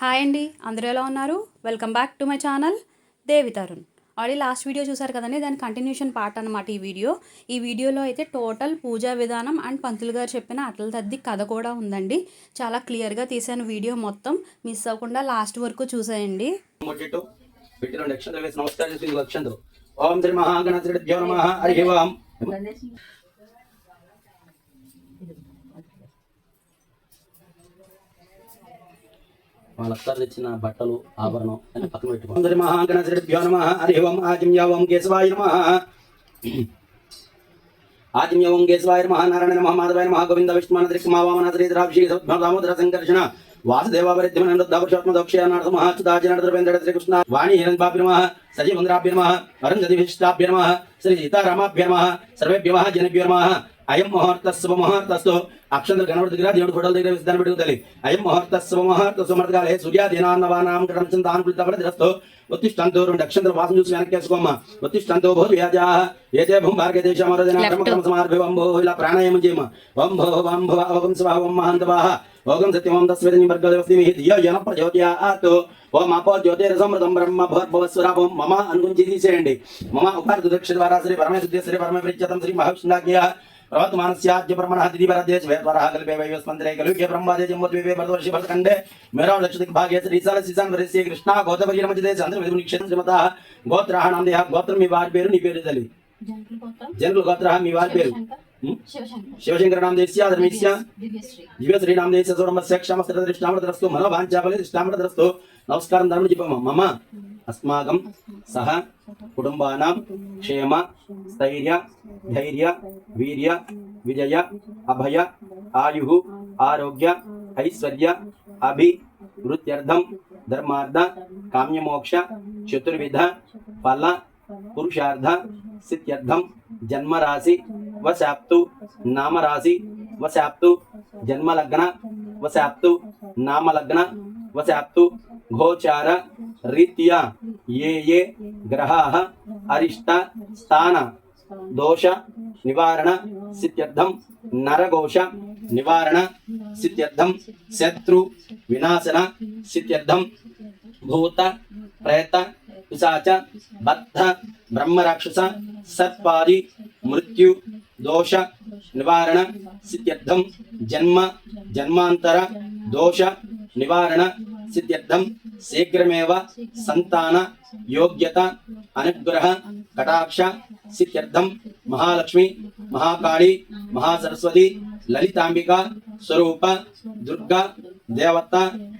Hi అండి అందరూ ఎలా ఉన్నారు? Welcome back to my channel Devi Tarun already last video చూసారు కదండి దాని కంటిన్యూషన్ పార్ట్ అనమాట ఈ వీడియో ఈ వీడియోలో అయితే టోటల్ పూజా విధానం అండ్ పంతులు గారు చెప్పిన అట్ల తద్ది కథ కూడా ఉందండి. చాలా క్లియర్గా తీసాను వీడియో మొత్తం. మిస్ అవ్వకుండా లాస్ట్ వరకు చూసేయండి. నమస్కారం చేసి ఇంకో అక్షంతలు ఓం శ్రీ మహాగణాధిపత్యో నమ హరి ఓం. వాళ్ళందరూ తెచ్చిన బట్టలు ఆభరణం అని పక్కన పెట్టుకో. ఓం శ్రీ నమ. హరి ఓం కేశవాయ నమ. ఆదిమ్య ఓం కేశవాయ నమ. నారాయణ నమ. మాధవాయ నమ. గోవింద విష్ణుమానద్రిక్ మావామనాథరి ద్రాక్షి దామోదర సంకర్షణ వాసుదేవావరిద్యమనందోక్షయానాథ మహాచ్యుతాజనద్రవేంద్ర శ్రీకృష్ణ వాణి హిరణ్బాభ్య నమ. సజీవంద్రాభ్య నమ. అరుంధతి విశిష్టాభ్య శ్రీ సీతారామాభ్య సర్వేభ్యమ సర్వేభ్య అయం ముహూర్త శుభ ముహూర్తస్తు అక్షంతలు గణపతి దగ్గర దేవుడు ఫోటోల దగ్గర విధానం పెట్టుకుంటాలి అయం ముహూర్త శుభ ముహూర్త సుమర్గాలే సూర్యాదీనాన్నవానాం కటం చింతాను పిలితపడదిరస్తు ఉత్తిష్టంతో రెండు అక్షంతలు వాసన చూసి వెనక్కి వేసుకోమ్మా ఉత్తిష్టంతో భూత్ వ్యాజా ఏతే భూం భార్గ క్రమక్రమ సమార్భవంభో ఇలా ప్రాణాయామం చేయమ వంభో వంభో అవగం స్వాహ మహాంతవాహ ఓగం సత్యం దస్వేదని వర్గదేవస్మి ధియో జన ప్రచోదయాత్ ఓం అపో జ్యోతిరసమృతం బ్రహ్మ భవస్వరాపం మమ అనుగురించి తీసేయండి మమ ఉపాధి దక్ష ద్వారా శ్రీ పరమేశ్వర శ్రీ పరమేశ్వరం శ్రీ మహావిష్ణునాగ్య. శ్వేతవరః కల్పే వైవస్మంత్రే కలుగే బ్రహ్మాదే జమ్మోద్వీపే భరతవర్షి భరతఖండే మేరా లక్షదిక్ భాగే శ్రీశాల శ్రీశాన్ వరస్య కృష్ణ గోదావరి మధ్యదే చంద్ర విధు నిక్షేత్ర శ్రీమత గోత్రాహణం దేహ గోత్రం మీ వారి పేరు నీ పేరు తల్లి జనుల గోత్ర మీ వారి పేరు? శివశంకర. నామ దేశ్య ధర్మేశ్య దివ్య శ్రీనామ దేశ సోరమస్య క్షమస్త్ర దృష్టామృతరస్తు మనోవాంఛాబలి దృష్టామృతరస్తు నమస్కారం ధర్మ చెప్పమ మమ అస్మాకం సహ కుటుంబానాం క్షేమ స్థైర్య ధైర్య వీర్య విజయ అభయ ఆయు ఆరోగ్య ఐశ్వర్య అభి వృత్యర్థం ధర్మార్థ కామ్యమోక్ష చతుర్విధ ఫల పురుషార్థ సిద్ధ్యర్థం జన్మరాశి వశాప్తు నామరాశి వశాప్తు జన్మలగ్న వశాప్తు నామలగ్న వశాప్తు గోచార రీత్యా ఏ ఏ గ్రహాः అరిష్ట స్థాన దోష నివారణ సిద్ధ్యర్థం నరఘోష నివారణ సిత్యర్థం శత్రు వినాశన సిత్యర్థం భూత ప్రేత పిశాచ బద్ధ బ్రహ్మరాక్షస సత్పాది మృత్యు దోష నివారణ సిత్యర్థం జన్మ జన్మాంతర దోష నివారణ సిద్ధ్యర్థం శీఘ్రమేవ సంతాన యోగ్యత అనుగ్రహ కటాక్ష సిద్ధ్యర్థం మహాలక్ష్మి మహాకాళి మహాసరస్వతి లలితాంబిక స్వరూప దుర్గా దేవత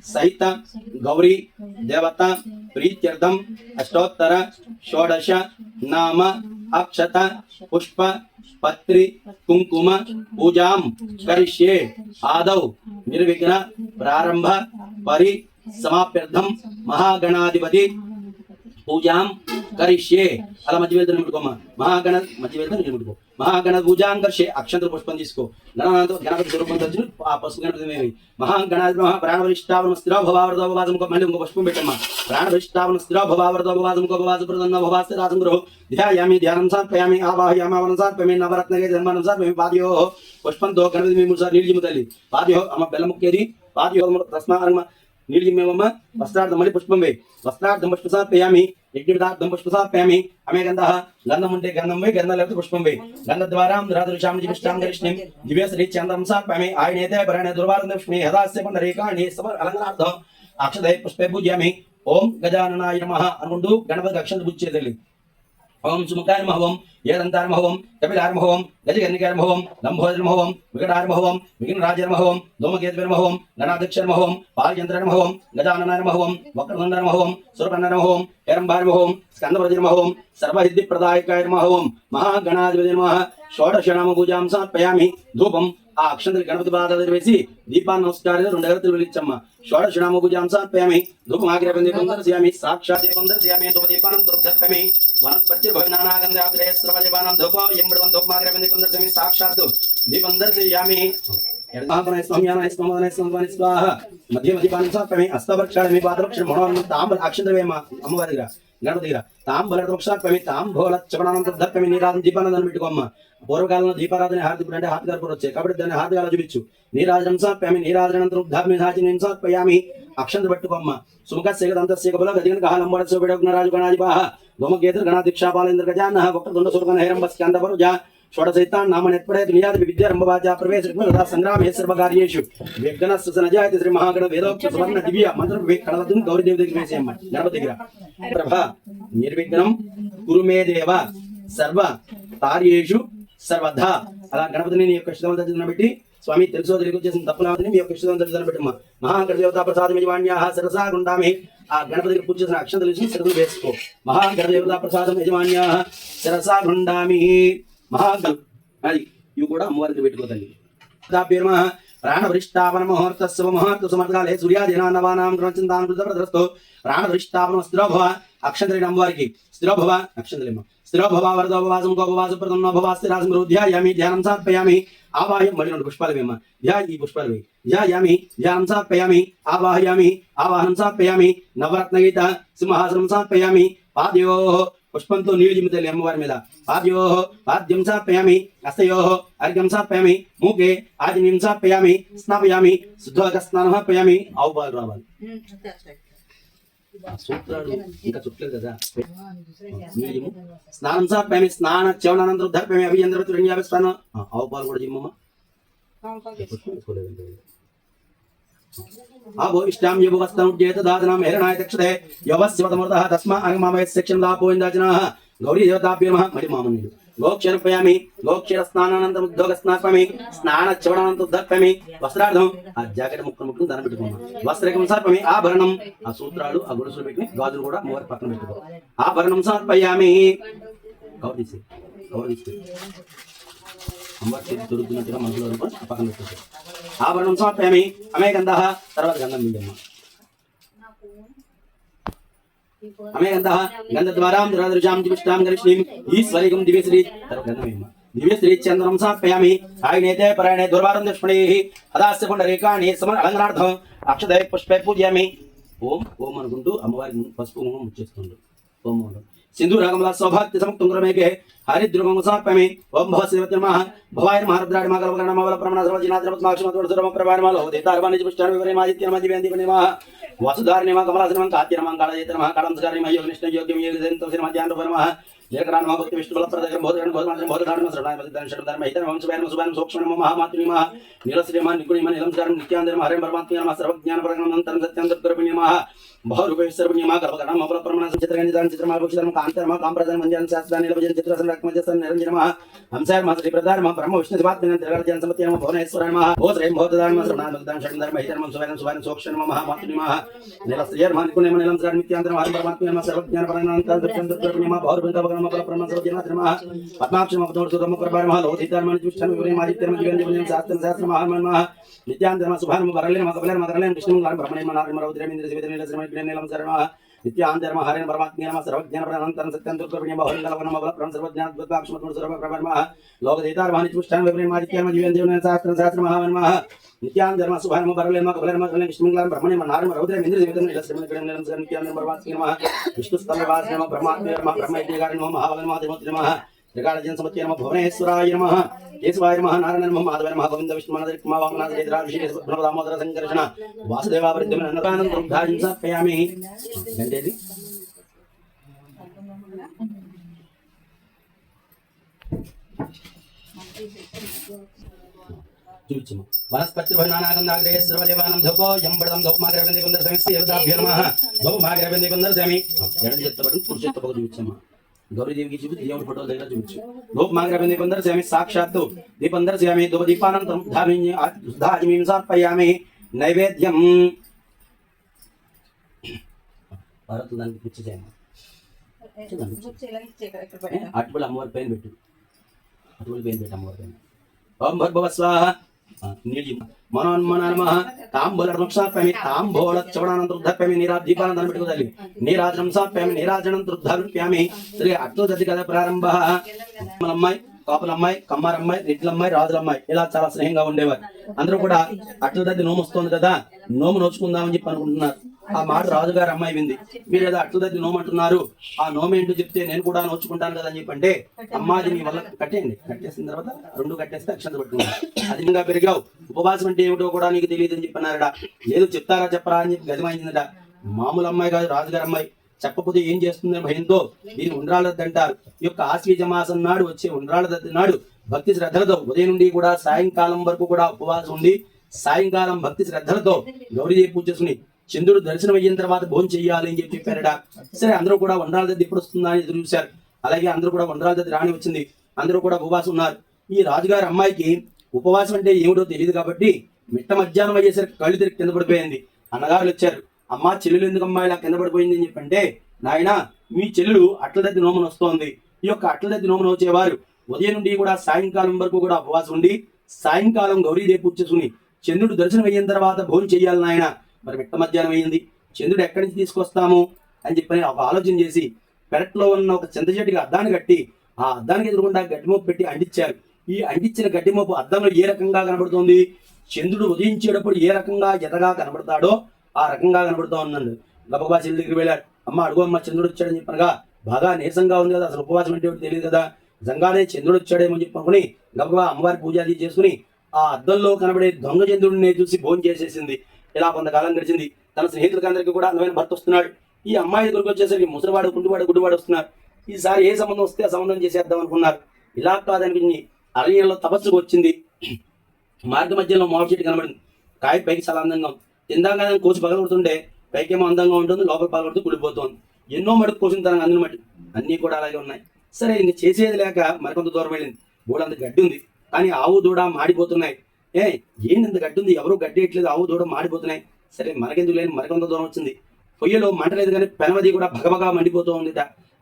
సహిత గౌరీ దేవత ప్రీత్యర్థం అష్టోత్తర షోడశ నామ అక్షత పుష్ప పత్రి కుంకుమ పూజాం కరిష్యే ఆదౌ నిర్విఘ్న ప్రారంభ పరి సమాప్యర్థం మహాగణాధిపతి పూజాం కరిష్యే అలా మధ్య వెళ్తాను నిముడుకోమా మహాగణ మధ్య వెళ్తాను నిముడుకో మహాగణ పూజాం కరిష్యే అక్షంత పుష్పం తీసుకో గణనాథ గణపతి స్వరూపం తెచ్చు ఆ పసుపు గణపతి మహాగణాధి మహా ప్రాణవరిష్టావన స్థిర భవావృత భవాసం మళ్ళీ ఇంకో పుష్పం పెట్టమ్మా ప్రాణవరిష్టావన స్థిర భవావృత భవాసం ఇంకో భవాస ప్రదన్న భవాస్తి రాసం గృహ ధ్యాయామి ధ్యానం సాత్పయామి ఆవాహయామి అవనం సాత్పయామి నవరత్నగే జన్మనం సాత్పయామి పాదయో పుష్పంతో గణపతి మీ మూడు సార్లు నీళ్ళు జిమ్ము తల్లి పాదయో అమ్మ బెల్లముక్కేది పాదయో ప్రశ్నారంగ నీళ్ళు జిమ్మేవమ్మ వస్త్రార్థం మళ్ళీ పుష్పం వే వస్త్రార్థం పుష్ప సాత్పయామి యజ్ఞవిధార్థం పుష్ప సాత్పయామి అమే గంధ గంధం ఉంటే గంధం వే గంధం లేకపోతే పుష్పం వే గంధ ద్వారా రాధృషాం జిష్టాం కృష్ణం దివ్య శ్రీ చంద్రం సాత్పయామి ఆయనేతే పరాణే దుర్వారం లక్ష్మి. యథాస్య పుండరీకాణి సమర్ అలంకనార్థం అక్షదయ పుష్పే పూజ్యామి. ఓం గజాననాయ నమ అనుకుంటూ గణపతి అక్షంత పూజ చేయాలి ओम सुमुखार्महवम यदंतार्महवम कपिलार्महवम गजगन्निकार्महवम लंबोदर्महवम विकटार्महवम विघ्नराजर्महवम धूमकेतुर्महवम गणाध्यक्षर्महवम पालचंद्रर्महवम गजाननार्महवम वक्रतुंडर्महवम सुरपन्नर्महवम हेरंबार्महवम स्कंदव्रजर्महवम सर्वसिद्धि प्रदायकार्महवम महागणाधिपतिर्मह षोडशनाम पूजां ఆ అక్షంతరి గణపతి బాధ వేసి దీపాన్ని నమస్కారం రెండు అగరత్తులు వెలిగించమ్మ. షోడశనామ పూజాం సమర్పయామి ధూపం ఆగ్రహం సాక్షాత్ దీపం దర్శయామి ధూప దీపానం దుర్గత్వమి వనస్పతి భవనానాగంధాగ్రే స్రవజపానం ధూపం ఎంబృతం ధూపమాగ్రహం దీపం దర్శయామి సాక్షాత్ దీపం దర్శయామి స్వామ్యానాయ స్వామనాయ స్వామాని స్వాహ. మధ్య మధ్యపానం సమర్పయామి హస్తవృక్షాళమి పాదవృక్షం మహోన్నం తాంబ అక్షంతవేమ అమ్మవారి దగ్గర గణపతి దగ్గర. తాంబల తాంబోల దర్పమి నీరాజన దీపానందం పెట్టుకోమ్మ. పూర్వకాలంలో దీపారాధన హారతి అంటే హారతి గారు వచ్చాయి. కాబట్టి దాన్ని హారతిగా చూపించు. నీరాజనం సమర్పయామి నీరాజనంతరం ధామి హాజనం సమర్పయామి అక్షంత పట్టుకోమ్మ. సుముఖ సేగ దంత సేగ బల గదిగన కాలంబడ సోబెడ గుణరాజు గణాధిపా గోమకేతుర్ గణాధిక్షా బాలేంద్ర గజాన. వక్రతుండ సుర్గన హేరంబ స్కంద వరుజ షోడసైతాన్ నామ నెత్పడే దునియాది విద్యారంభవాచ ప్రవేశ విఘ్నదా సంగ్రామ హే సర్వకార్యేషు విఘ్న సుసనజాయతి శ్రీ మహాగణ వేదోక్త సువర్ణ దివ్య మంత్ర కళదం గౌరీ దేవి దగ్గర వేసేయమ్మ. గణపతి దగ్గర. ప్రభ నిర్విఘ్నం కురుమే దేవ. సర్వ కార్యేషు. సర్వధా అలా గణపతిని నీ యొక్క ఇష్టం బట్టి స్వామి తెలుసో తెలుగు చేసిన తప్పు తప్పులాదని మీ యొక్క ఇష్టం తెలుసు పెట్టమ్మా మహాగణదేవత ప్రసాద యజమాన్యా సరసా గుండామి. ఆ గణపతికి పూజ చేసిన అక్షం తెలిసి శిరసు వేసుకో. మహాగణ దేవతా ప్రసాదం యజమాన్యా సరసా గుండామి. మహాగణ అది ఇవి కూడా అమ్మవారికి పెట్టుకోదండి. దాభ్యర్మ ప్రాణవృష్టావన ముహూర్త శుభ ముహూర్త సుమర్గాలే సూర్యాదినాన్నవానాం గ్రహచింతాన్ కృతప్రదరస్తో ప్రాణవృష్టావనం స్థిరోభవ అక్షంతరి అమ్మవారికి. స్థిరోభవ అక్షంతరిమ్మ స్థిరోభవ వరదోభవ సుముఖోభవ సుప్రదన్నోభవ స్థిరాసం ధ్యాయామి ధ్యానం సాత్పయామి ఆవాహ్యం మరి రెండు పుష్పాలు వేమ ధ్యా ఈ పుష్పాలు వే ధ్యాయామి ధ్యానం సాత్పయామి ఆవాహయామి ఆవాహనం సాత్పయామి నవరత్నగీత సింహాసనం సాత్పయామి పాదయో పుష్పంతో నీళ్ళు జిమ్ముతాయి అమ్మవారి మీద పాద్యో పాద్యం సాత్పయామి హస్తయో అర్ఘ్యం సాత్పయామి మూకే ఆదిన్యం సాత్పయామి స్నాపయామి శుద్ధోగ స్నానమాపయామి ఆవు పాలు రావాలి ఆ సూత్రాలు ఇంకా చుట్టలేదు కదా. స్నానం సాత్పయామి స్నాన చవనానంతరం ధర్పయామి అభియంద్రతురణ్యాభి స్నానం. ఆ, ఆవు పాలు కూడా జిమ్మమ్మ. ఆభోయిష్టాం యువవస్తనుజ్యేత దాదనం హేరణాయ దక్షతే యవస్యవతమృతః తస్మా అగమామయ శిక్షణ లాపోయిందాజనః గౌరీ దేవతాభ్యో నమః. మరి మామనీయుడు గోక్షరపయామి గోక్షర స్నానానంతరం ఉద్యోగ స్నాపమి స్నాన చవడానంత ఉద్ధర్పయామి వస్త్రార్థం ఆ జాకెట్ ముక్కలు ముక్కలు దాన్ని పెట్టుకున్నాం. వస్త్రకం సర్పమి ఆభరణం ఆ సూత్రాలు ఆ గొలుసులు పెట్టి గాజులు కూడా మూవరి పక్కన పెట్టుకో. ఆభరణం సమర్పయామి గౌరీ తీసి గౌరీ అమ్మవారి చేతి దొరుకుతున్నట్టుగా మనసులో పక్కన పెట్టుకో. ఆభరణం సమర్పయామి అమే గంధ తర్వాత గంధం మీదమ్మ అమే గంధ గంధ ద్వారాం దురాదృశాం దివిష్టాం గరిష్ణీం ఈశ్వరికం దివ్యశ్రీ తర్వాత గంధమేమ్మ దివ్యశ్రీ చంద్రం సమర్పయామి. ఆయనేతే పరాయణే దుర్వారం దుష్మణే హదాస్య పుండరీకాణి సమర అలంకనార్థం అక్షదయ పుష్పే పూజయామి. ఓం ఓం అనుకుంటూ అమ్మవారి పసుపు కుంకుమ ముచ్చేస్తుంది ఓం ఓం. సింధూరాగమల సౌభాగ్య సముక్తుంగరమేకే హరిద్రుగం సమర్పయామి ఓం భవ శ్రీవతి నమః భవాయ మహారుద్రాడి మగల నమల ప్రమణ సర్వజనాద్రవత్ మాక్షమత్వడ సురమ ప్రభానమలో దేతార్వాణి పుష్టాన్ని వివరే మాదిత్య మధ్య వేంది నమః వసుధారిణి మా కమలాసనం కాత్యనమం కాళయేత నమః కళంస్కారి మయోగ నిష్ణ యోగ్యం యోగ శ్రీ మధ్యాహ్న నమః ఏకరాన్ మా విష్ణు బల బోధన బోధన బోధన శ్రవణ మధ్య ధర్మ హిత వంశ వేన సుబాన సూక్ష్మ నమ మహామాత్రి నమ నిరశ్రీమ హరే పరమాత్మ సర్వజ్ఞాన పరగణం అంతరం సత్యాంధ్ర దుర్గణి నమ బహురూపేశ్వర నమ గర్భగణ ప్రమాణ చిత్రగణి దాని కాంతర్మ కాంప్రజన మంజన శాస్త్రాన్ని నిలభజన చిత్రసన రక్మజసన నిరంజన హంసాయ మా శ్రీ బ్రహ్మ విష్ణు శరణ ధర్మ హరే పరమాత్మ సర్వజ్ఞాన అంతరం బహురూపేశ్వర మపల ప్రమాణ సర్వజన ధర్మ పద్మాక్షమపదోర్సురమ ప్రభారమ లోహితార్మణ చుష్టం వివరే మాదిత్యర్మ జీవన శాస్త్ర శాస్త్ర శరణ నిత్యాంతరమ హరేణ పరమాత్మ సర్వజ్ఞాన ప్రనంతరం సత్యం దుర్గణ్య బహుళ మబల ప్రణ సర్వజ్ఞాన ద్వత్వాక్షమత్వ సురమ ప్రభారమ లోకదేతార్మణ చుష్టం వివరే మాదిత్యర్మ జీవన జీవన శాస్త్ర శాస్త్ర మహామన్మ నిత్యాంతరమ శుభానమ వరలేన మకబలేన మకరలేన విష్ణు గారు బ్రహ్మణేమ నారమ రౌద్రేంద్ర శివేంద్ర శ్రీమ జ్ఞానం శరణ నిత్యాంతరమ పరమాత్మ విష్ణు స్తమవాసనమ బ్రహ్మాత్మ బ్రహ్మైత్యగారి నమ మహావలమాదిమూర్తి నమ శ్రీకాళజన్ సమత్య నమ భువనేశ్వరాయ నమ కేశవాయ నమ నారాయణ నమ మాధవ నమ గోవింద విష్ణు మనదరి కుమావామనాథ జయద్రాభిషేక దామోదర సంకర్షణ వాసుదేవావృద్ధం అన్నదానంతరం ధార్యం సమర్పయామి ఏంటేది చూచము వనస్పతి భవనానాగం సర్వదేవానం ఎంబడదం ఎడం గౌరీదేవికి చూపించి దేవుడి ఫోటో దగ్గర చూపించు. ధూపమాగ్రబంది కొందరు స్వామి సాక్షాత్తు. దీపందర స్వామి దో దీపానంతరం ధామిని ధాజమీం సమర్పయామి. నైవేద్యం. భారత్ దానికి పిచ్చి చేయమ్మా అటుబడి అమ్మవారి పైన పెట్టు. అటుబడి పైన పెట్టు అమ్మవారి పైన. ఓం భర్భవ స్వాహ. నీళ్ళు మనోన్మన నమ తాంబూల వృక్షాప్యామి తాంబూల చవడానంతరుద్ధప్యామి నీరా దీపానందరం పెట్టుకోదాలి నీరాజనం సాప్యామి నీరాజనం తుర్ధారుప్యామి శ్రీ అట్టోదతి కథ ప్రారంభ అమ్మాయి కాపులమ్మాయి కమ్మారమ్మాయి రెడ్లమ్మాయి రాజులమ్మాయి ఇలా చాలా స్నేహంగా ఉండేవారు అందరూ కూడా అట్లదద్ది నోము వస్తుంది కదా నోము నోచుకుందామని చెప్పి అనుకుంటున్నారు ఆ మాట రాజుగారి అమ్మాయి వింది. మీరు ఏదో అట్ల దగ్గర నోమంటున్నారు. ఆ నోమ ఏంటో చెప్తే నేను కూడా నోచుకుంటాను కదా అని చెప్పి అంటే అమ్మాది నీ వల్ల కట్టేయండి. కట్టేసిన తర్వాత రెండు కట్టేస్తే అక్షంత పట్టుకున్నాడు అది ఇంకా పెరిగావు. ఉపవాసం అంటే ఏమిటో కూడా నీకు తెలియదు అని చెప్పన్నారట లేదు చెప్తారా చెప్పరా అని చెప్పి గజమైందట మామూలు అమ్మాయి కాదు రాజుగారి అమ్మాయి. చెప్పకపోతే ఏం చేస్తుందని భయంతో దీన్ని ఉండ్రాళ్ళద్దు అంటారు. ఈ యొక్క ఆశ్వీజ మాసం నాడు వచ్చే ఉండ్రాళ్ళద్దు నాడు భక్తి శ్రద్ధలతో ఉదయం నుండి కూడా సాయంకాలం వరకు కూడా ఉపవాసం ఉండి సాయంకాలం భక్తి శ్రద్ధలతో గౌరీదేవి పూజ చేసుకుని చంద్రుడు దర్శనం అయిన తర్వాత భోజనం చెయ్యాలి అని చెప్పి చెప్పారట. సరే అందరూ కూడా ఉండ్రాల దద్ది ఎప్పుడు వస్తుందా అని ఎదురు చూశారు. అలాగే అందరూ కూడా ఉండ్రాల దద్ది రాని వచ్చింది. అందరూ కూడా ఉపవాసం ఉన్నారు. ఈ రాజుగారి అమ్మాయికి ఉపవాసం అంటే ఏమిటో తెలియదు కాబట్టి మిట్ట మధ్యాహ్నం అయ్యేసరికి కళ్ళు తిరిగి కింద పడిపోయింది. అన్నగారులు వచ్చారు. అమ్మా చెల్లెలు ఎందుకు అమ్మాయి ఇలా కింద పడిపోయింది అని చెప్పంటే నాయన మీ చెల్లెలు అట్ల దద్ది నోమును వస్తోంది. ఈ యొక్క అట్ల దద్ది నోమును వచ్చేవారు ఉదయం నుండి కూడా సాయంకాలం వరకు కూడా ఉపవాసం ఉండి సాయంకాలం గౌరీదేవి పూజ చేసుకుని చంద్రుడు దర్శనం అయిన తర్వాత భోజనం చేయాలి నాయన. మరి మిట్ట మధ్యాహ్నం అయ్యింది. చంద్రుడు ఎక్కడి నుంచి తీసుకొస్తాము అని చెప్పని ఒక ఆలోచన చేసి పెరట్లో ఉన్న ఒక చింత చెట్టుకి అద్దాన్ని కట్టి ఆ అద్దానికి ఎదురుకుండా గడ్డిమోపు పెట్టి అంటించారు. ఈ అంటించిన గడ్డిమోపు అద్దంలో ఏ రకంగా కనబడుతుంది? చంద్రుడు ఉదయించేటప్పుడు ఏ రకంగా ఎర్రగా కనబడతాడో ఆ రకంగా కనబడుతూ ఉన్నాడు. గబగబా చెల్లి దగ్గరికి వెళ్ళాడు. అమ్మ అడుగు అమ్మ చంద్రుడు వచ్చాడని చెప్పనగా బాగా నీరసంగా ఉంది కదా అసలు ఉపవాసం అంటే తెలియదు కదా? నిజంగానే చంద్రుడు వచ్చాడేమో చెప్పుకొని చెప్పి గబగబా అమ్మవారి పూజ అది చేసుకుని ఆ అద్దంలో కనబడే దొంగ చంద్రుడిని చూసి భోజనం చేసేసింది ఇలా కొంతకాలం గడిచింది. తన స్నేహితులకందరికీ కూడా అందమైన భర్త వస్తున్నాడు. ఈ అమ్మాయి దగ్గరకు వచ్చేసరికి ముసలివాడు గుండువాడు గుడ్డువాడు వస్తున్నారు. ఈసారి ఏ సంబంధం వస్తే ఆ సంబంధం చేసేద్దాం అనుకున్నారు. ఇలా కాదనిపించి అరణ్యంలో తపస్సుకు వచ్చింది. మార్గ మధ్యలో మామిడి చెట్టు కనబడింది. కాయ పైకి చాలా అందంగా ఉంది. తిందాగా కోసి పగలగొడుతుంటే పైకేమో అందంగా ఉంటుంది. లోపల పగలగొడుతూ కుళ్ళిపోతుంది. ఎన్నో మటుకు కోసిన తనకు అందిన మట్టి అన్నీ కూడా అలాగే ఉన్నాయి. సరే ఇది చేసేది లేక మరికొంత దూరం వెళ్ళింది. బోడంత గడ్డి ఉంది. కానీ ఆవు దూడ మాడిపోతున్నాయి. ఏ ఏంది ఇంత గడ్డి ఉంది? ఎవరు గడ్డి ఎట్లేదు ఆవు దూడ మాడిపోతున్నాయి. సరే మనకెందుకు లేని మరికొంత దూరం వచ్చింది. పొయ్యిలో మంటలేదు కానీ పెనమది కూడా భగభగా మండిపోతూ ఉంది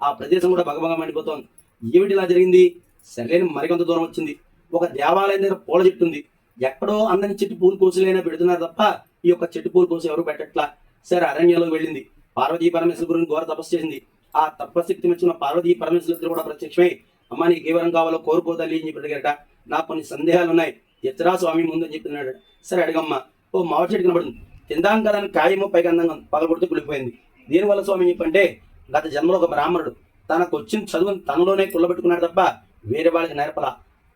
ఆ ప్రదేశం కూడా భగభగా మండిపోతోంది ఏమిటి ఇలా జరిగింది? సరైన మరికొంత దూరం వచ్చింది. ఒక దేవాలయం దగ్గర పూల చెట్టు ఉంది ఎక్కడో అందని చెట్టు పూలు కోసులైనా పెడుతున్నారు తప్ప ఈ యొక్క చెట్టు పూలు కోసి ఎవరు పెట్టట్లా? సరే అరణ్యంలోకి వెళ్ళింది. పార్వతీ పరమేశ్వర గురించి ఘోర తపస్సు చేసింది. ఆ తపశక్తి మెచ్చిన పార్వతీ పరమేశ్వరులు కూడా ప్రత్యక్షమై అమ్మ నీకు ఏ వరం కావాలో కోరుకోదాలి అని చెప్పి అడిగారట. నాకు కొన్ని సందేహాలు ఉన్నాయి. ఎత్తరా స్వామి ముందు అని చెప్పినాడు. సరే అడిగమ్మా ఓ మామిడి చెట్టు కనబడుతుంది తిందాం కదా అని కాయమో పైకి అందంగా ఉంది. పగలగొడితే కుళ్ళిపోయింది. దీనివల్ల స్వామి చెప్పంటే గత జన్మలో ఒక బ్రాహ్మణుడు తనకు వచ్చిన చదువుని తనలోనే కుళ్ళబెట్టుకున్నాడు తప్ప వేరే వాళ్ళకి నేర్పల.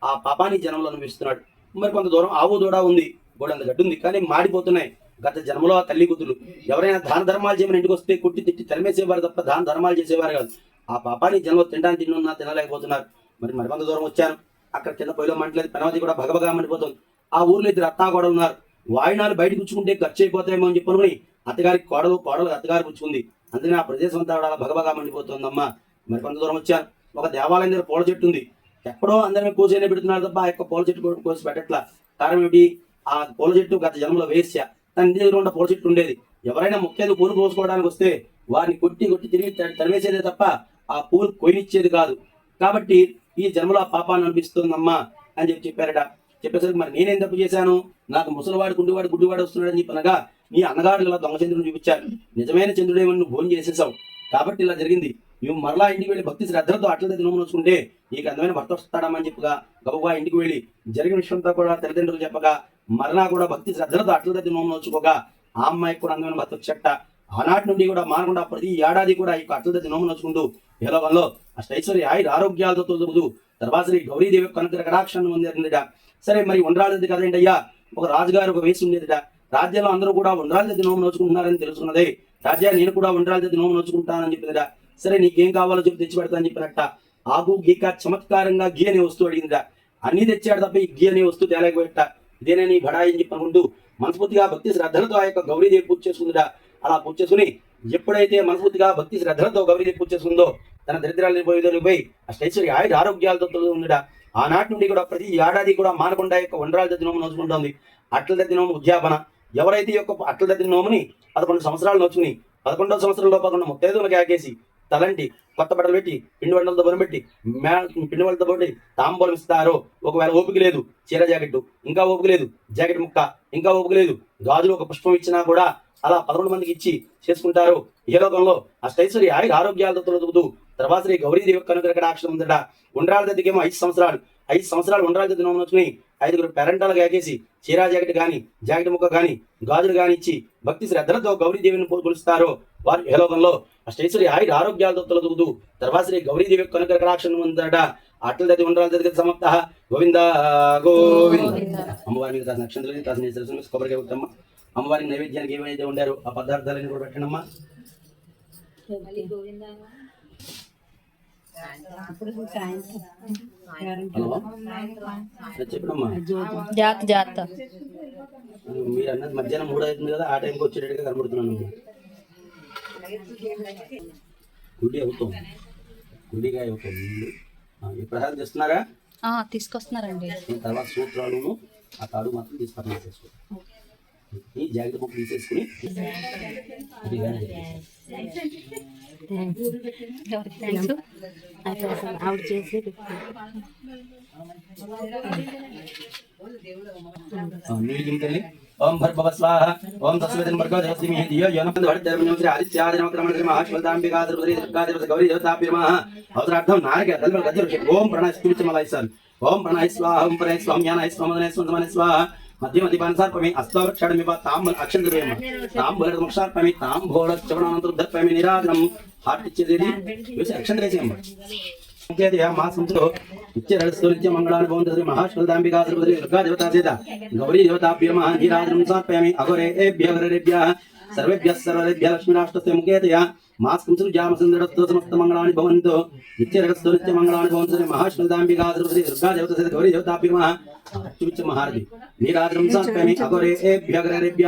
ఆ పాపాన్ని జన్మలో అనిపిస్తున్నాడు మరి కొంత దూరం ఆవు దూడ ఉంది గోడంత గడ్డి ఉంది కానీ మాడిపోతున్నాయి. గత జన్మలో ఆ తల్లి కూతురు ఎవరైనా దాన ధర్మాలు చేయమని ఇంటికి వస్తే కుట్టి తిట్టి తరిమేసేవారు తప్ప దాన ధర్మాలు చేసేవారు కాదు. ఆ పాపాన్ని జన్మ తినడానికి తిన్నున్నా తినలేకపోతున్నారు. మరి మరి కొంత దూరం వచ్చాను అక్కడ కింద పొయ్యిలో మంటలేదు పెనవది కూడా భగభగా మండిపోతుంది. ఆ ఊర్లో ఇద్దరు అత్తా కూడా ఉన్నారు. వాయినాలు బయట పుచ్చుకుంటే ఖర్చు అయిపోతాయేమో అని చెప్పనుకుని అత్తగారికి కోడలు కోడలు అత్తగారు పుచ్చుకుంది అందుకని ఆ ప్రదేశం అంతా కూడా అలా భగభగా మండిపోతుందమ్మా. మరి కొంత దూరం వచ్చాను. ఒక దేవాలయం దగ్గర పూల చెట్టు ఉంది. ఎక్కడో అందరినీ కోసేనే పెడుతున్నారు తప్ప ఆ యొక్క పూల చెట్టు కోసి పెట్టట్లా. కారణం ఏమిటి? ఆ పూల చెట్టు గత జన్మలో వేశ్య. తన ఇంటి దగ్గర ఉన్న పూల చెట్టు ఉండేది. ఎవరైనా ముఖ్యంగా పూలు కోసుకోవడానికి వస్తే వారిని కొట్టి కొట్టి తిరిగి తరివేసేదే తప్ప ఆ పూలు కొయినిచ్చేది కాదు. కాబట్టి ఈ జన్మలో ఆ పాపాన్ని అనిపిస్తుందమ్మా అని చెప్పి చెప్పారట. చెప్పేసరికి మరి నేనేం తప్పు చేశాను? నాకు ముసలివాడు గుండివాడు గుడ్డివాడు వస్తున్నాడని చెప్పి అనగా నీ అన్నగారు ఇలా దొంగ చంద్రుడు చూపించారు. నిజమైన చంద్రుడేమని నువ్వు భోజనం చేసేసావు కాబట్టి ఇలా జరిగింది. నువ్వు మరలా ఇంటికి వెళ్ళి భక్తి శ్రద్ధలతో అట్ల దగ్గర నోచుకుంటే నీకు అందమైన భర్త వస్తాడమని చెప్పగా గబుగా ఇంటికి వెళ్ళి జరిగిన విషయంతో కూడా తల్లిదండ్రులు చెప్పగా మరలా కూడా భక్తి శ్రద్ధలతో అట్ల దగ్గర నోచుకోగా ఆ అమ్మాయికి కూడా అందమైన భర్త వచ్చట. ఆనాటి నుండి కూడా మానకుండా ప్రతి ఏడాది కూడా ఈ యొక్క అట్ల దగ్గర నచ్చుకుంటూ నోచుకుంటూ ఏలోకంలో అష్టైశ్వర్య ఆయుర ఆరోగ్యాలతో తొలుగుతూ తర్వాత శ్రీ గౌరీదేవి కనుక కటాక్షాన్ని పొందిందట సరే మరి ఉండ్రాలది కదండి అయ్యా ఒక రాజుగారు ఒక వయసు ఉండేదిట. రాజ్యంలో అందరూ కూడా ఉండ్రాలది నోము నోచుకుంటున్నారని తెలుసుకున్నదే. రాజ్యా నేను కూడా ఉండ్రాలది నోము నోచుకుంటానని చెప్పిందట. సరే నీకేం కావాలో చెప్పి తెచ్చి పెడతానని చెప్పినట్ట. ఆకు గీక చమత్కారంగా గీ అనే వస్తువు అడిగిందిట. అన్ని తెచ్చాడు తప్ప ఈ గీ అనే వస్తువు తేలేకపోయట. ఇదేనే నీ బడాయి అని చెప్పి అనుకుంటూ మనస్ఫూర్తిగా భక్తి శ్రద్ధలతో ఆ యొక్క గౌరీదేవి పూజ చేసుకుందిట. అలా పూజ చేసుకుని ఎప్పుడైతే మనస్ఫూర్తిగా భక్తి శ్రద్ధలతో గౌరీ పూజ చేస్తుందో తన దరిద్రాలని పోయి ఆ అష్టైశ్వర్య ఆయుధ ఆరోగ్యాలతో ఉండట. ఆనాటి నుండి కూడా ప్రతి ఏడాది కూడా మానకుండా యొక్క వండరాల దద్దినోము నోచుకుంటుంది. అట్ల దద్దినోము ఉద్యాపన. ఎవరైతే యొక్క అట్ల దినోముని పదకొండు సంవత్సరాలు నోచుకుని పదకొండవ సంవత్సరంలో పదకొండు ముత్తైదులకు కాకేసి తలంటి కొత్త బట్టలు పెట్టి పిండి వంటలతో బొరం పెట్టి మే పిండి వంటలతో పెట్టి తాంబూలం ఇస్తారు. ఒకవేళ ఓపిక లేదు చీర జాకెట్ ఇంకా ఓపిక లేదు జాకెట్ ముక్క ఇంకా ఓపిక లేదు గాజులు ఒక పుష్పం ఇచ్చినా కూడా అలా పదకొండు మందికి ఇచ్చి చేసుకుంటారు. ఏ లోకంలో అష్టైశ్వర్య ఆయుర ఆరోగ్యాలతో తొలుగుతూ శ్రీ గౌరీదేవి కనుక అక్షరం ఉందట. ఉండ్రాల దగ్గరేమో ఐదు సంవత్సరాలు. ఐదు సంవత్సరాలు ఉండ్రాల దగ్గర నోచుకుని ఐదుగురు పెరంటాలు ఏకేసి చీరా జాకెట్ గాని జాకెట్ ముక్క గాని గాజులు గాని ఇచ్చి భక్తి శ్రద్ధలతో గౌరీదేవిని కొలుస్తారో. వారు యలోకంలో అష్టైశ్వరి ఆయుర ఆరోగ్యాలతో తొలదుగుతూ శ్రీ గౌరీదేవి కనుక కటాక్షం ఉందట. అట్ల దతి ఉండాలి దతి సమాప్త. గోవింద గోవింద. అమ్మవారి మీద కొబ్బరికాయ కొట్టమ్మ. అమ్మవారికి నైవేద్యానికి ఏమైతే ఉండారో ఆ పదార్థాలన్నీ కూడా పెట్టండమ్మా. మీరు అన్నది మధ్యాహ్నం మూడు అవుతుంది కదా ఆ టైంకి వచ్చేటట్టుగా కనబడుతున్నాను గుడి అవుతాం. గుడికాయ అవుతాం. ఈ ప్రసాదం చేస్తున్నారా తీసుకొస్తున్నారండి. తర్వాత సూత్రాలను ఆ తాడు మాత్రం తీసుకుని చేసుకో ఈ జాకెట్ బుక్ తీసేసుకుని ఆవిడ చేసి ఆ, నీళ్ళు ఓం భర్భవ స్వాహ. ఓం తస్వేదన్ భర్గవ దేవస్మి ధియో యోనం వడధర్మణ్యం శ్రీ ఆదిత్యాదినమక్రమణ శ్రీ మహాశ్వల్దాంబికా తిరుపతి దుర్గాదేవత గౌరీ దేవతాభిర్మః అవసరార్థం నారక ఓం ప్రణాయ స్తుతిమలై ఓం ప్రణాయ స్వాహ ఓం ప్రణాయ స్వాహ జ్ఞానాయ స్వాహ. మధ్యమ మధ్య మధ్యపానసార్పమి అస్తవక్షడమివ తాంబల్ అక్షంద్రవేమ తాంబూల మోక్షార్పమి తాంబూల చవనానంతరం దర్పమి నిరాజనం హార్ట్ ఇచ్చేది అక్షంద్రేసేమ్మ ముఖ్యతయా నిత్యరస్తు నిత్య మంగళాన్ని మహాశ్వదాంబికా శ్రీపతి దుర్గా దేవతా గౌరీ దేవతాభ్య నీరాజనం సమర్పయామి అఘోరేభ్య అఘోరేభ్య సర్వేభ్య సర్వేభ్య లక్ష్మీరాష్ట్రస్య ముఖ్యతయా మా సంస్థలు జామసుందరస్తు సమస్త మంగళాన్ని భవంతు నిత్యరస్తు నిత్య మంగళాన్ని భవంతు మహాశ్వదాంబికా శ్రీపతి దుర్గా దేవతా చేత గౌరీ దేవతాభ్య అత్యుచ్చ మహారథి నీరాజనం సమర్పయామి అఘోరేభ్య అఘోరేభ్య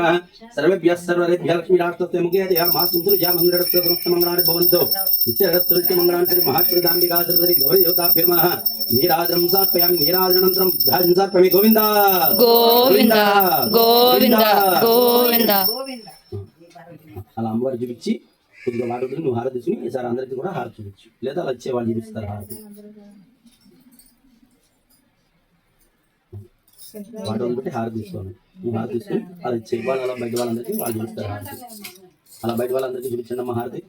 సర్వేభ్య సర్వేభ్య లక్ష్మీరాష్ట్రస్య ముఖ్యతయా మా సంస్థలు జామసుందరస్తు సమస్త మంగళాన్ని భవంతు నిత్యరస్తు నిత్య మంగళాన్ని శ్రీ మహాశ్వదాంబికా శ్రీపతి గౌరీ దేవతాభ్య నీరాజనం సమర్పయామి నీరాజనంతరం ధాజం సమర్పయామి గోవింద గోవింద గోవింద గోవింద అలా అమ్మవారు చూపించి కొద్దిగా వాటర్ నువ్వు హారతి తీసుకుని ఈసారి అందరికీ కూడా హారతి చూపించు. లేదా అలా వచ్చే వాళ్ళు చూపిస్తారు హారతి. వాడు వదిలిపెట్టి హారతి తీసుకోవాలి. నువ్వు హారతి తీసుకుని అలా ఇచ్చే వాళ్ళు అలా బయట వాళ్ళందరికీ వాళ్ళు చూపిస్తారు హారతి. అలా బయట వాళ్ళందరికీ చూపించండి అమ్మ హారతి.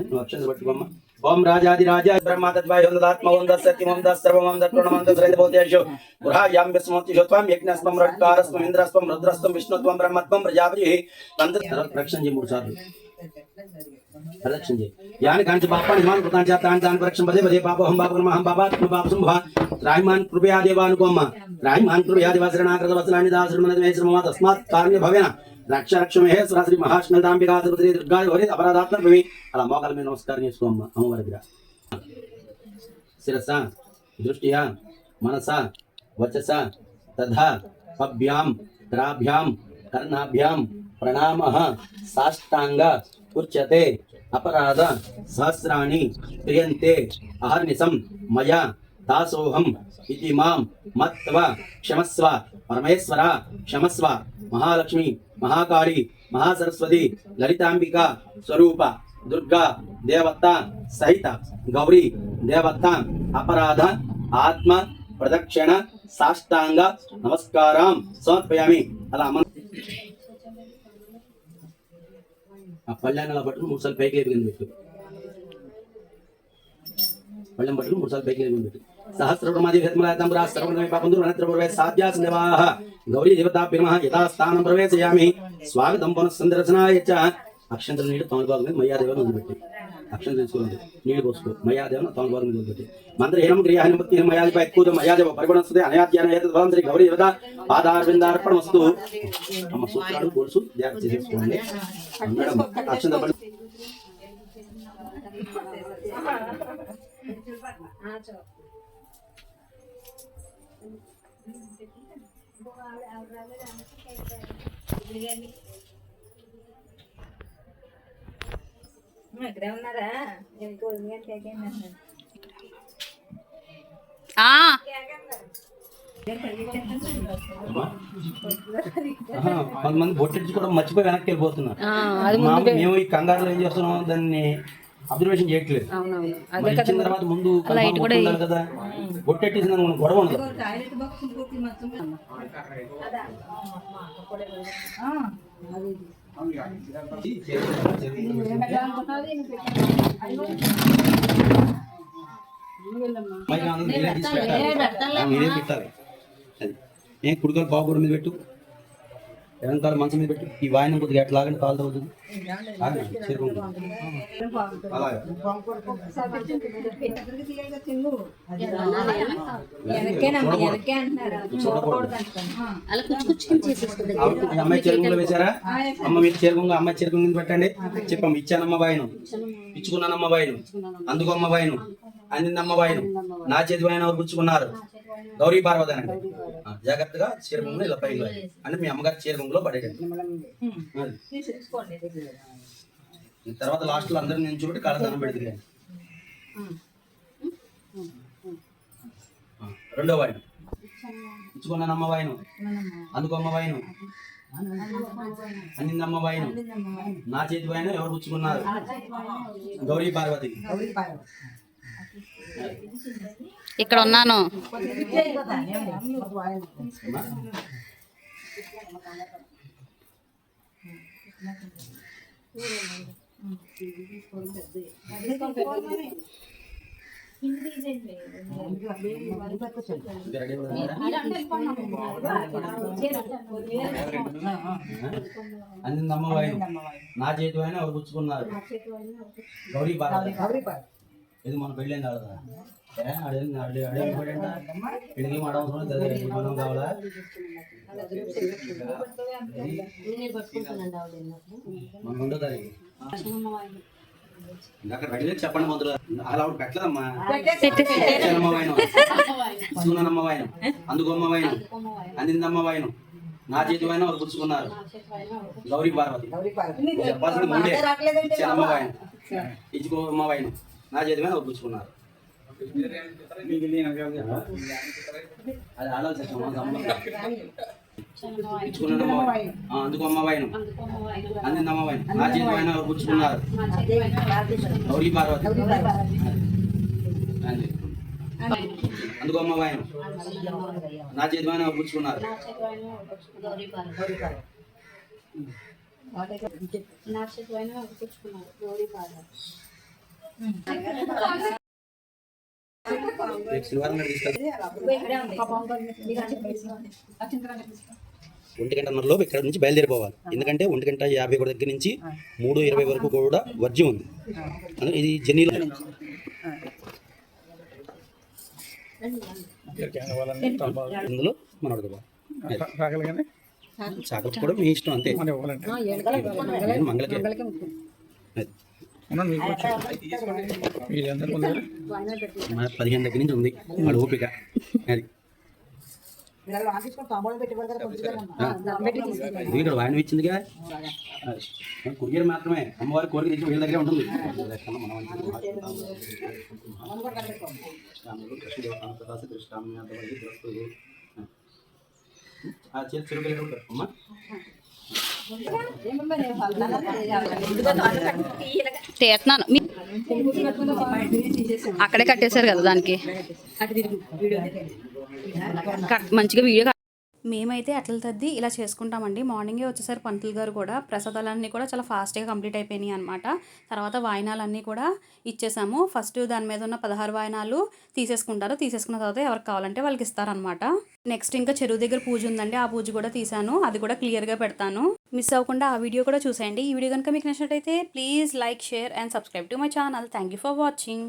నువ్వు అక్షరం పట్టుకోమ్మా. ओम राजाधिराज ब्रह्मा तद्वायोन्दात्म ओम दस्यति ओम दस् सर्वम ओम दत्तोण ओम दस्रहित भूतेषु गुहायां विस्मोति ज्योत्वाम यज्ञस्मम रक्तारस्मम इंद्रस्मम रुद्रस्मम विष्णुत्वम ब्रह्मत्वम प्रजापतिः। तंत्र रक्षण जी मूर्छा प्रदक्षिण जी यान कांच बापा निमान प्रतान जा तान तान प्रक्षण बदे बदे पाप हम बाप कर्म हम बाबा तुम सुम भा राहिमान कृपया देवानुकम राहिमान कृपया देवासरणाकृत वसनानि दासरमन मे श्रमवा तस्मात् कारण भवेना మహేశ్వర శ్రీ మహాష్మదాంబికా తిరుపతి దుర్గా హరి అపరాధాత్మకమి అలా మోకాల మీద నమస్కారం చేసుకోమ్మ అమ్మవారి దగ్గర శిరస దృష్ట్యా మనస వచస తథా పభ్యాం కరాభ్యాం కర్ణాభ్యాం ప్రణామ సాష్టాంగ ఉచ్యతే అపరాధ సహస్రాణి క్రియంతే అహర్నిశం మయా దాసోహం ఇది మాం మత్వ క్షమస్వ పరమేశ్వర క్షమస్వ మహాలక్ష్మి మహాకాళి మహాసరస్వతి లలితాంబిక స్వరూప దుర్గా దేవత సహిత గౌరీ దేవత అపరాధ ఆత్మ ప్రదక్షిణ సాష్టాంగ నమస్కారం సమర్పయామి. అలా అమ్మ ఆ పళ్ళాన్ని అలా పట్టుకుని మూడు సార్లు పైకి లేపి పెట్టు. పళ్ళెం పట్టుకుని మూడు సార్లు పైకి లేపి పెట్టు. సహస్రప్రమాది విహత్మలాతం రాష్ట్రప్రమే పాపందు అనంతరప్రవే సాధ్యాస నివాహ గౌరీ దేవతాభ్యమ యథాస్థానం ప్రవేశయామి. స్వాగతం పునఃసందర్శనాయ చ. అక్షంతలు నీళ్ళు తమలపాకు మీద మయ్యాదేవని వదిలిపెట్టి. అక్షంతలు తీసుకోండి నీళ్ళు పోసుకో. మయ్యాదేవన తమలపాకు మీద వదిలిపెట్టి. మంత్రహీనం క్రియాహీనం భక్తిహీనం మయాదిపై ఎక్కువ మయాదేవ పరిగణిస్తుంది. అనయాధ్యాన ఏతద్ బలం శ్రీ గౌరీ దేవత పాదారవిందార్పణ వస్తు అమ్మ సూత్రాలు గొలుసు జాగ్రత్త చేసేసుకోండి. మేడం అక్షంత పడి ఇక్కడే ఉన్నారా కొంతమంది బొట్టెడ్చి కూడా మర్చిపోయి వెనక్కి వెళ్ళిపోతున్నారు. ఆ, అది మా- మేము ఈ కంగారులో ఏం చేస్తున్నాం దాన్ని అబ్జర్వేషన్ చేయట్లేదు. మరి ఇచ్చిన తర్వాత ముందు confirm ఉండాలి కదా. బొట్టెట్టేసిన మనకు గొడవ ఉండదు. మీరే పెట్టాలి. ఏ కుడికాలు బాగు కూడా మీద పెట్టు. ఎడంకాల మంచం మీద పెట్టు ఈ వాయినం కొద్దిగా ఎట్లా లాగండి కాలు తగ్గుతుంది అమ్మాయి చెరుకుంగలో వేశారా? అమ్మ మీరు చెరుకుంగ అమ్మాయి చెరుకుంగ మీద పెట్టండి. చెప్పమ్మ ఇచ్చానమ్మ బాయిను ఇచ్చుకున్నానమ్మ బాయిను అందుకు అమ్మ బాయిను అందిందమ్మ బాయిను నా చేతి బాయిన ఎవరు పుచ్చుకున్నారు గౌరీ పార్వతి అనండి ఆ, జాగ్రత్తగా చీరకుంగలో ఇలా లాగి. అంటే మీ అమ్మగారి పడేయండి. అది. తర్వాత లాస్ట్లో అందరిని నించోబెట్టి కాళ్ళదానం పెడుతుంది రెండో వాయిను. ఇచ్చుకున్నానమ్మ వాయిను. అందుకు అమ్మ వాయిను. అన్నిందమ్మ వాయిను. నా చేతి వాయిన ఎవరు పుచ్చుకున్నారు గౌరీ పార్వతి. ఇక్కడ ఉన్నాను. వాయిను నా చేతి వాయిన ఎవరు పుచ్చుకున్నారు గౌరీ పార్వతి ఇది మన పెళ్ళేం కాదు ఏ అడిగి మాట అవసరం లేదు మనం కావాలా? మన చెప్పండి మొదలు అలా పెట్టలేదమ్మా. ఇచ్చానమ్మ వాయిను ఇచ్చుకున్నానమ్మ వాయిను అందుకోమ్మ వాయిను అందిందమ్మ వాయిను నా చేతి వాయిన ఎవరు పుచ్చుకున్నారు. గౌరీ పార్వతి. చెప్పాల్సింది ముందే. ఇచ్చానమ్మ వాయిను ఇచ్చుకోమ్మ వాయిను నా చేతి మీద ఒప్పించుకున్నారు. అది ఆలోచించాం ఇచ్చుకున్నానమ్మ వాయిను ఆ, అందుకోమ్మ వాయిను నా చేతి పైన ఎవరు పుచ్చుకున్నారు గౌరీ పార్వతి. అందుకు అమ్మవాయిను నా చేతి పైన వాయన నా చేతి పైన పుచ్చుకున్నారు గౌరీ పార్వతి. ఒంటి గంటన్నర లోపు ఇక్కడ నుంచి బయలుదేరిపోవాలి. ఎందుకంటే ఒంటి గంట యాభై ఒకటి దగ్గర నుంచి మూడు ఇరవై వరకు కూడా వర్జ్యం ఉంది. అంటే ఇది జర్నీలో ఇందులో మన చాకలి కూడా మీ ఇష్టం అంతే. మంగళకే. పదిహేను దగ్గర నుంచి ఉంది. వాడు ఓపిక. అది. ఇక్కడ వాయన ఇచ్చిందిగా. కొరియర్ మాత్రమే. అమ్మవారి కోరిక తెచ్చి వీళ్ళ దగ్గరే ఉంటుంది. ఆ. చేతి చెరుకు అమ్మా తీస్తున్నాను. అక్కడే కట్టేశారు కదా దానికి. మంచిగా వీడియో మేమైతే అట్ల తద్ది ఇలా చేసుకుంటామండి. మార్నింగే వచ్చేసరి పంతులు గారు కూడా ప్రసాదాలన్నీ కూడా చాలా ఫాస్ట్గా కంప్లీట్ అయిపోయినాయి అనమాట తర్వాత వాయినాలన్నీ కూడా ఇచ్చేసాము. ఫస్ట్ దాని మీద ఉన్న పదహారు వాయినాలు తీసేసుకుంటారు. తీసేసుకున్న తర్వాత ఎవరికి కావాలంటే వాళ్ళకి ఇస్తారనమాట నెక్స్ట్ ఇంకా చెరువు దగ్గర పూజ ఉందండి. ఆ పూజ కూడా తీసాను. అది కూడా క్లియర్గా పెడతాను. మిస్ అవ్వకుండా ఆ వీడియో కూడా చూసేయండి. ఈ వీడియో కనుక మీకు నచ్చినట్టయితే please like share and subscribe to my channel. Thank you for watching.